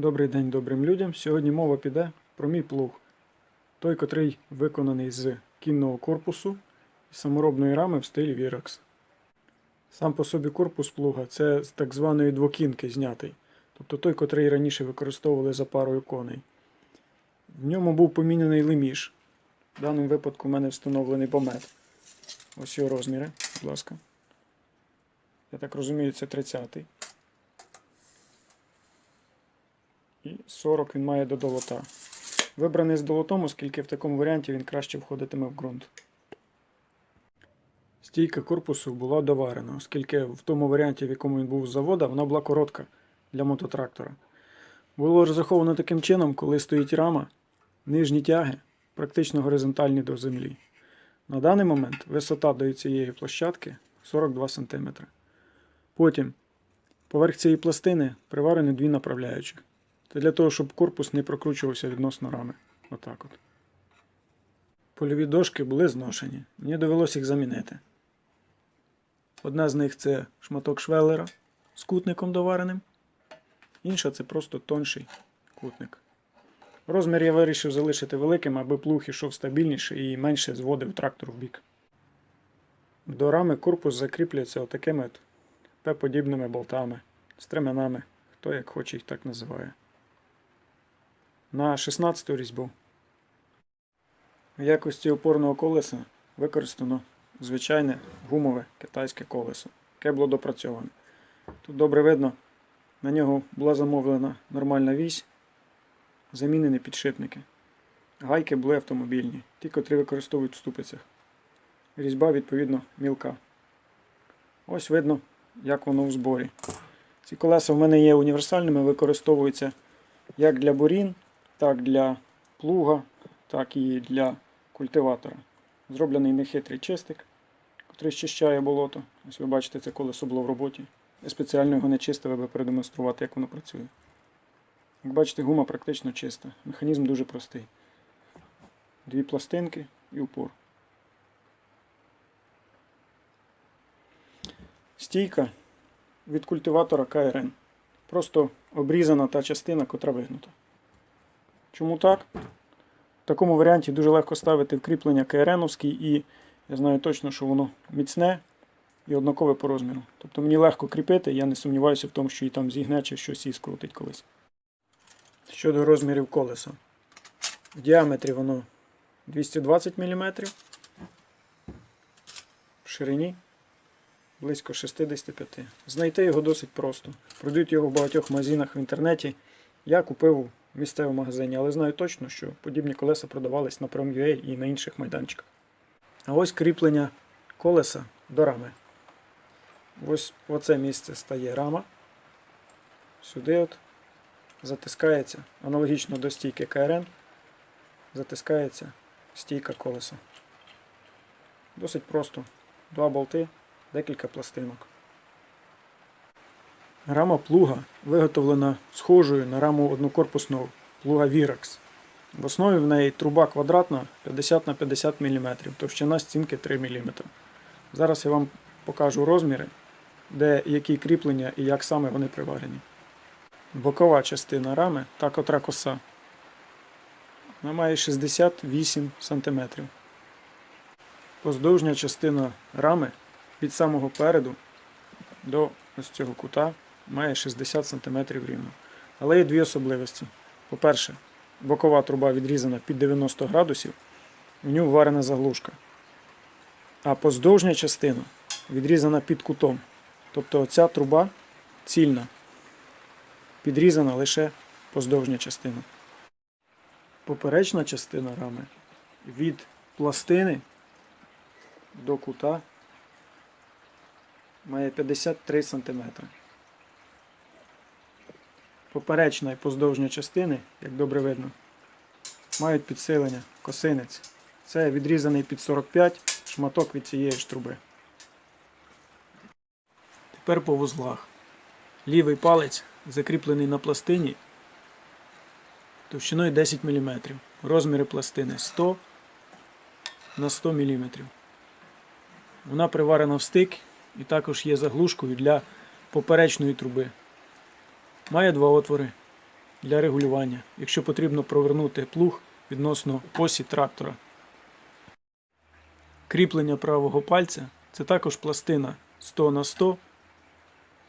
Добрий день добрим людям. Сьогодні мова піде про мій плуг. Той, котрий виконаний з кінного корпусу і саморобної рами в стилі Virax. Сам по собі корпус плуга це з так званої двокінки знятий. Тобто той, котрий раніше використовували за парою коней. В ньому був помінений леміш. В даному випадку в мене встановлений помет. Ось його розміри, будь ласка. Я так розумію, це 30-й. І 40 він має до долота. Вибраний з долотом, оскільки в такому варіанті він краще входитиме в ґрунт. Стійка корпусу була доварена, оскільки в тому варіанті, в якому він був з завода, вона була коротка для мототрактора. Було розраховано таким чином, коли стоїть рама, нижні тяги практично горизонтальні до землі. На даний момент висота до цієї площадки 42 см. Потім поверх цієї пластини приварені дві направляючих. Це для того, щоб корпус не прокручувався відносно рами. Отак от. Польові дошки були зношені. Мені довелося їх замінити. Одна з них це шматок швеллера з кутником довареним. Інша це просто тонший кутник. Розмір я вирішив залишити великим, аби плуг ішов стабільніше і менше зводив трактор в бік. До рами корпус закріплюється отакими от П-подібними болтами, стременами, хто як хоче їх так називає. На 16 різьбу. В якості опорного колеса використано звичайне гумове китайське колесо, яке було допрацьоване. Тут добре видно, на нього була замовлена нормальна вісь, замінені підшипники. Гайки були автомобільні, ті, котрі використовують в ступицях. Різьба, відповідно, мілка. Ось видно, як воно в зборі. Ці колеса в мене є універсальними, використовуються як для бурін, так для плуга, так і для культиватора. Зроблений нехитрий чистик, який щищає болото. Ось ви бачите, це колесо було в роботі. Я спеціально його не чистив, аби продемонструвати, як воно працює. Як бачите, гума практично чиста. Механізм дуже простий. Дві пластинки і упор. Стійка від культиватора КРН. Просто обрізана та частина, котра вигнута. Чому так? В такому варіанті дуже легко ставити вкріплення КРНовські і я знаю точно, що воно міцне і однакове по розміру. Тобто мені легко кріпити, я не сумніваюся в тому, що і там зігне чи щось і скрутить колись. Щодо розмірів колеса. В діаметрі воно 220 мм. В ширині близько 65. Знайти його досить просто. Продають його в багатьох магазинах в інтернеті. Я купив місцевому магазині, але знаю точно, що подібні колеса продавались на Prom.ua і на інших майданчиках. А ось кріплення колеса до рами. Ось оце місце стає рама. Сюди от затискається, аналогічно до стійки КРН, затискається стійка колеса. Досить просто. Два болти, декілька пластинок. Рама плуга виготовлена схожою на раму однокорпусного плуга Virax. В основі в неї труба квадратна 50 на 50 мм, товщина стінки 3 мм. Зараз я вам покажу розміри, де які кріплення і як саме вони приварені. Бокова частина рами, та котра коса, вона має 68 см. Поздовжня частина рами від самого переду до ось цього кута має 60 см рівно. Але є дві особливості. По-перше, бокова труба відрізана під 90 градусів, в нього варена заглушка. А поздовжня частина відрізана під кутом. Тобто оця труба цільна, підрізана лише поздовжня частина. Поперечна частина рами від пластини до кута має 53 см. Поперечна і поздовжня частини, як добре видно, мають підсилення косинець. Це відрізаний під 45 шматок від цієї ж труби. Тепер по вузлах. Лівий палець закріплений на пластині товщиною 10 мм. Розміри пластини 100 на 100 мм. Вона приварена в стик і також є заглушкою для поперечної труби. Має два отвори. для регулювання, якщо потрібно провернути плуг відносно осі трактора. Кріплення правого пальця це також пластина 100 на 100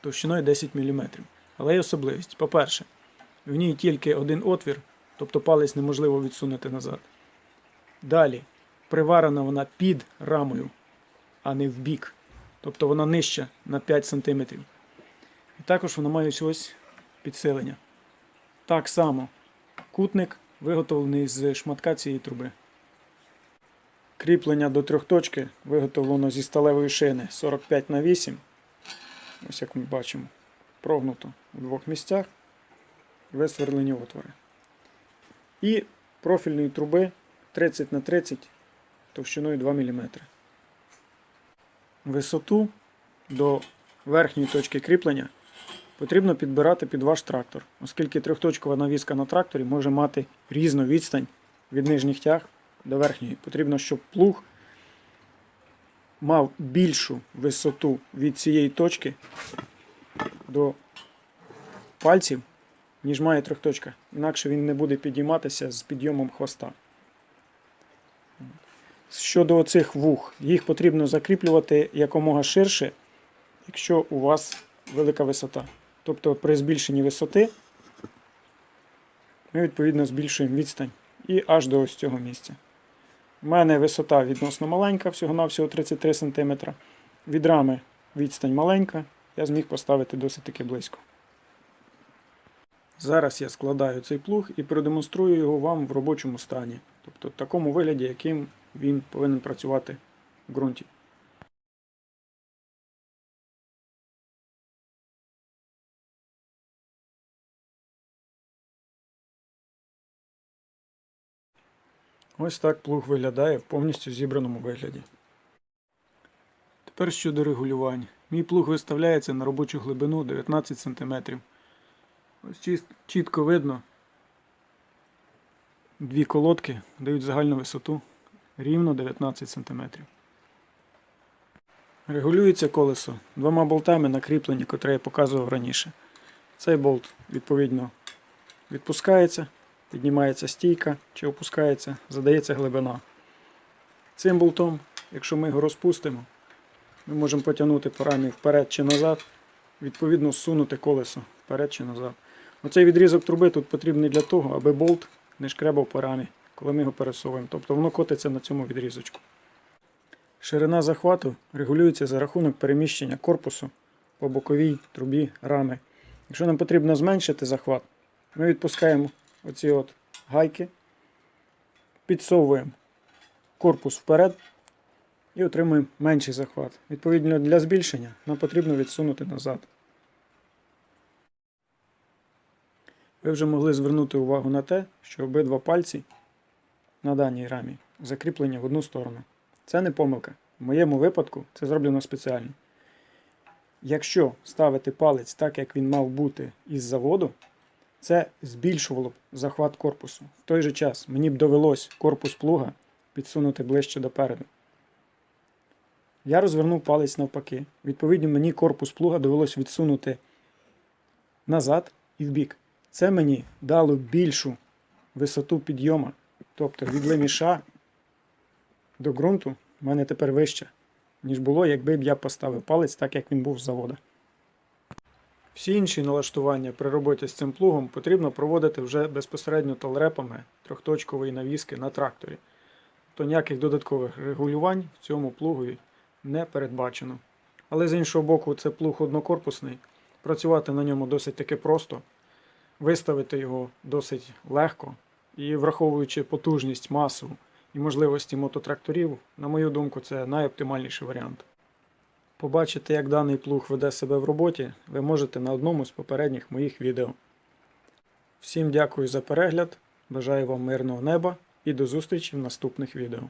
товщиною 10 мм. Але є особливість. По-перше, в ній тільки один отвір, тобто палець неможливо відсунути назад. Далі, приварена вона під рамою, а не в бік. Тобто вона нижча на 5 см. І також вона має ось ось підсилення. Так само кутник виготовлений з шматка цієї труби. Кріплення до трьохточки виготовлено зі сталевої шини 45 на 8. Ось як ми бачимо, прогнуто у двох місцях, висверлені отвори. І профільної труби 30 на 30 товщиною 2 мм. Висоту до верхньої точки кріплення потрібно підбирати під ваш трактор, оскільки трьохточкова навіска на тракторі може мати різну відстань від нижніх тяг до верхньої. Потрібно, щоб плуг мав більшу висоту від цієї точки до пальців, ніж має трьохточка. Інакше він не буде підійматися з підйомом хвоста. Щодо цих вух, їх потрібно закріплювати якомога ширше, якщо у вас велика висота. Тобто при збільшенні висоти ми відповідно збільшуємо відстань і аж до ось цього місця. У мене висота відносно маленька, всього-навсього 33 см. Від рами відстань маленька, я зміг поставити досить таки близько. Зараз я складаю цей плуг і продемонструю його вам в робочому стані, тобто в такому вигляді, яким він повинен працювати в ґрунті. Ось так плуг виглядає в повністю зібраному вигляді. Тепер щодо регулювань. Мій плуг виставляється на робочу глибину 19 см. Ось чітко видно. Дві колодки дають загальну висоту рівно 19 см. Регулюється колесо двома болтами на кріпленні, котре я показував раніше. Цей болт, відповідно, відпускається, піднімається стійка чи опускається, задається глибина. Цим болтом, якщо ми його розпустимо, ми можемо потягнути по рамі вперед чи назад, відповідно зсунути колесо вперед чи назад. Оцей відрізок труби тут потрібний для того, аби болт не шкребав по рамі, коли ми його пересовуємо. Тобто воно котиться на цьому відрізочку. Ширина захвату регулюється за рахунок переміщення корпусу по боковій трубі рами. Якщо нам потрібно зменшити захват, ми відпускаємо оці от гайки, підсовуємо корпус вперед і отримуємо менший захват. Відповідно, для збільшення нам потрібно відсунути назад. Ви вже могли звернути увагу на те, що обидва пальці на даній рамі закріплені в одну сторону. Це не помилка. В моєму випадку це зроблено спеціально. Якщо ставити палець так, як він мав бути із заводу, це збільшувало б захват корпусу. В той же час мені б довелось корпус плуга підсунути ближче допереду. Я розвернув палець навпаки. Відповідно, мені корпус плуга довелось відсунути назад і вбік. Це мені дало більшу висоту підйома. Тобто від леміша до ґрунту в мене тепер вище, ніж було, якби б я поставив палець так, як він був з завода. Всі інші налаштування при роботі з цим плугом потрібно проводити вже безпосередньо толрепами трьохточкової навіски на тракторі. То ніяких додаткових регулювань в цьому плугу не передбачено. Але з іншого боку, це плуг однокорпусний. Працювати на ньому досить таки просто, виставити його досить легко і враховуючи потужність, масу і можливості мототракторів, на мою думку, це найоптимальніший варіант. Побачити, як даний плуг веде себе в роботі, ви можете на одному з попередніх моїх відео. Всім дякую за перегляд, бажаю вам мирного неба і до зустрічі в наступних відео.